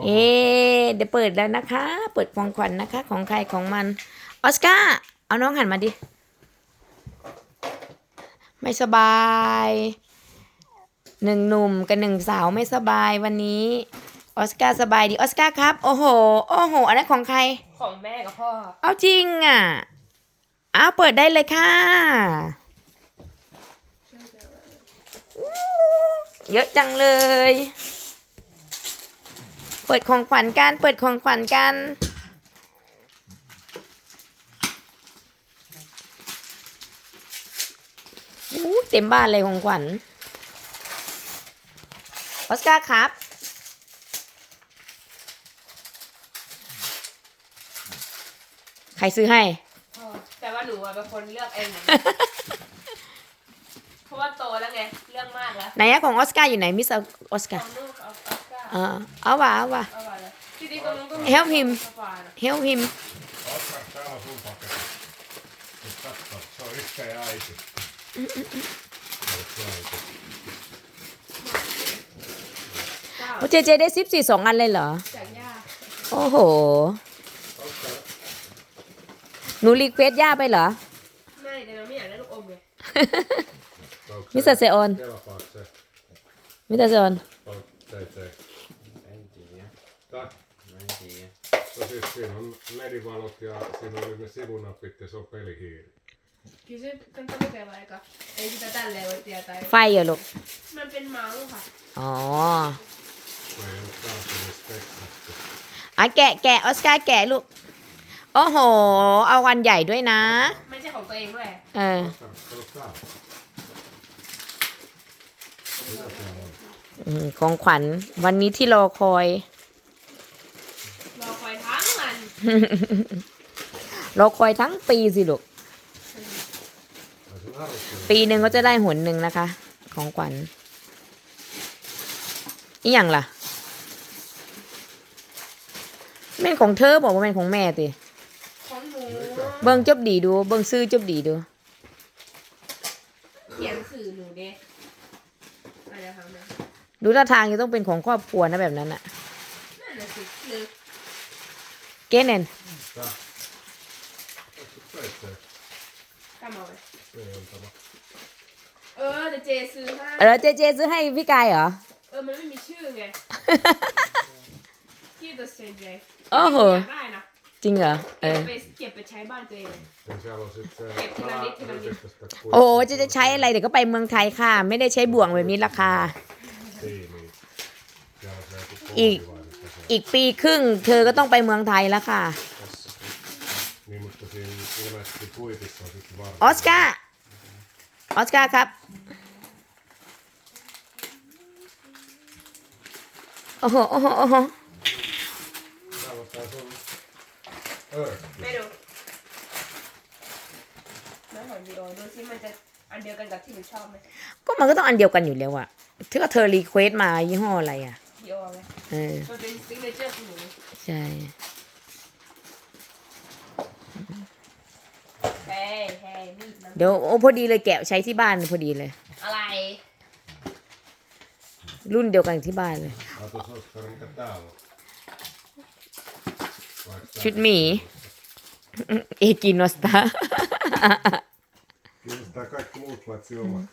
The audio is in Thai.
เอ๊ะเดี๋ยวเปิดแล้วนะคะ เปิดของขวัญนะคะ ของใครของมัน ออสการ์ เอาน้องหันมาดิ ไม่สบาย หนึ่งหนุ่มกับหนึ่งสาวไม่สบายวันนี้ ออสการ์สบายดี ออสการ์ครับ โอ้โห โอ้โห อันนั้นของใคร ของแม่กับพ่อ เอาจริงอะ เอาเปิดได้เลยค่ะ เยอะจังเลย เปิดของขวัญกัน เปิดของขวัญกันอู้เต็มบ้านเลยของขวัญ ออสการ์ครับ ใครซื้อให้พ่อแต่ว่าหนูอะเป็นคนเลือกเองนะเพราะว่าโตแล้วไง เรื่องมากแล้วไหนอะของออสการ์อยู่ไหนมิสออสขการ์ องลูกเอาออสการ์เออเอาว่ะเอาว่ะเอาไปเลยจริงๆตรงนู้ นก็มี Help him สปานะ help him Oskar, täällä on sun paketti. Nyt katso, se on iskä ja äiti. Olet äiti. โอ้เจเจได้ซิปสี่สองอันเลยเหรอจากย่าโอ้โห Oskar, หนูรีเควสย่าไปเหรอ ไม่แต่เราไม่อยากได้ลูกอมไง onko se Missä se on? Kelpaako se? มิสเตอร์ซอน On, tei, tei. En tiedä. Tää, En tiedä. no siis siinä on merivalot ja siinä oli ne sivunapit ja se on pelihiiri. Kyllä se kannattaa kokeilla eka. Ei sitä tälleen voi tietää. ไฟเหรอลูก มันเป็นเมาส์ค่ะอ๋อ Se ei ole tarpeeksi speksattu. อะแกะแกะออสการ์แกะลูก โอ้โห เอาวันใหญ่ด้วยนะ ไม่ใช่ของตัวเองด้วยเออ Oskar, kato täällä. Mitä se on? อืมของขวัญวันนี้ที่รอคอยรอคอยทั้ง วันรอคอยทั้งปีสิลูก Ai se harrastaa. ปีหนึ่งก็จะได้หนหนึ่งนะคะ ของขวัญอีหยังล่ะแม่นของเธอบอกว่าแม่นของแม่ติของหนูเบิ่งจบดีดู เบิ่งซื้อจบดีดูเขียนสื่อหนูเด้อะไรทำนะดูท่าทางจะต้องเป็นของครอบครัวนะแบบนั้นอะนั่นน่ะสิคือ เกนเนน Tää. Onko se peittää? กำเอาไป Ei antama. เออแต่เจซื้อให้เออเจเจซื้อให้พี่กายเหรอ เออ มันไม่มีชื่อไงที่ตัวเซนเจโอ้โห อยากได้นะจริงเหรอ เอเก็บอไปเก็บไปใช้บ้านตัวเอง Ja siellä on sit se... Ei, kyllä niitä, kyllä niitä. yhdestä โอ้เจะจะใช้อะไรเดี๋ยวก็ไปเมืองไทยค่ะ ไม่ได้ใช้บ่วงแบบนี้ราคา tiimiä. Siellä on se joku I- koodivainen tässä. อีกปีครึ่ง เธอก็ต้องไปเมืองไทยแล้วค่ะ Niin, mutta siinä ilmeisesti kuitissa on sitten varma. ออสการ์ ออสการ์ครับ โอ้โห โอ้โห โอ้โห Täällä on tää sun... Örkki. ไม่ดูน้ำหอมดีโอดูซิมันจะอันเดียวกันกับที่หนูชอบไหมก็มันก็ต้องอันเดียวกันอยู่แล้วอะถ้าเธอรีเควสมายี่ห้ออะไรอะดีโอไหมเออมันเป็นซิกเนเจอร์ของหนูใช่เฮ้ยเฮ้ยมีดนะเดี๋ยวโอ้พอดีเลยแกะใช้ที่บ้านพอดีเลย อะไร รุ่นเดียวกันที่บ้านเลย Katos Oskar, mikä täällä on. Vaikka tää- ชุดหมี เอกินอสตา Kiinnostaa kaikki muut paitsi omat.